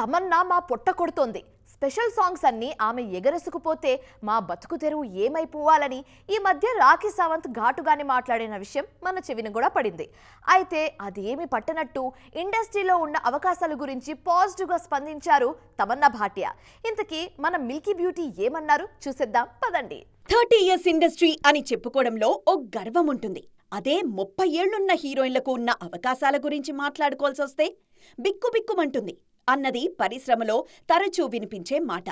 తమన్నా మా పొట్ట కొడుతోంది. Special songs అన్నీ ఆమె ఎగరేసుకుపోతే మా బతుకు తెరువు ఏమైపోవాలని ఈ మధ్య రాఖీ సావంత్ ఘాటుగానే మాట్లాడిన విషయం మన చెవిన కూడా పడింది. అయితే అదేమి పట్టనట్టు ఇండస్ట్రీలో ఉన్న అవకాశాల గురించి పాజిటివ్గా స్పందించారు తమన్నా భాటియా. ఇంతకీ మన మిల్కీ బ్యూటీ ఏమన్నారు? చూసేద్దాం పదండి. థర్టీ ఇయర్స్ ఇండస్ట్రీ అని చెప్పుకోవడంలో ఓ గర్వం ఉంటుంది. అదే ముప్పై ఏళ్ళున్న హీరోయిన్లకు ఉన్న అవకాశాల గురించి మాట్లాడుకోవాల్సి వస్తే బిక్కుబిక్కుమంటుంది. అన్నది పరిశ్రమలో తరచూ వినిపించే మాట.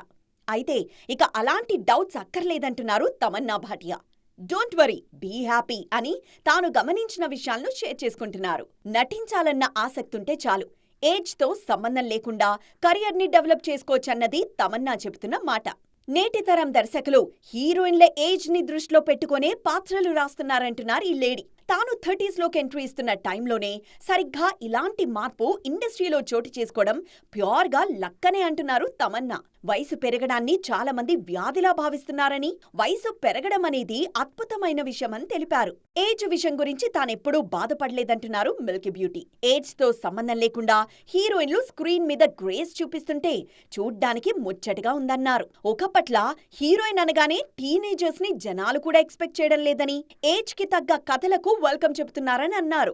అయితే ఇక అలాంటి doubts అక్కర్లేదంటున్నారు Tamannaah Bhatia. Don't worry be happy అని తాను గమనించిన విషయాలను షేర్ చేసుకుంటున్నారు. నటించాలన్న ఆసక్తుంటే చాలు. ఏజ్తో సంబంధం లేకుండా కెరియర్ని డెవలప్ చేసుకోవచ్చన్నది తమన్నా చెబుతున్న మాట. నేటి తరం దర్శకులు హీరోయిన్ల ఏజ్ని దృష్టిలో పెట్టుకునే పాత్రలు రాస్తున్నారంటున్నారు ఈ లేడీ. తాను థర్టీస్లోకి ఎంట్రీ ఇస్తున్న టైంలోనే సరిగ్గా ఇలాంటి మార్పు ఇండస్ట్రీలో చోటు చేసుకోవడం ప్యూర్గా లక్కనే అంటున్నారు తమన్నా. వయసు పెరగడాన్ని చాలా మంది వ్యాధిలా భావిస్తున్నారని వయసు పెరగడం అనేది అద్భుతమైన విషయమని తెలిపారు. ఏజ్ విషయం గురించి తానెప్పుడూ బాధపడలేదంటున్నారు మిల్కీ బ్యూటీ. ఏజ్తో సంబంధం లేకుండా హీరోయిన్లు స్క్రీన్ మీద గ్రేస్ చూపిస్తుంటే చూడ్డానికి ముచ్చటగా ఉందన్నారు. ఒకప్పట్ల హీరోయిన్ అనగానే టీనేజర్స్ని జనాలు కూడా ఎక్స్పెక్ట్ చేయడం లేదని ఏజ్కి తగ్గ కథలకు వెల్కమ్ చెబుతున్నారని అన్నారు.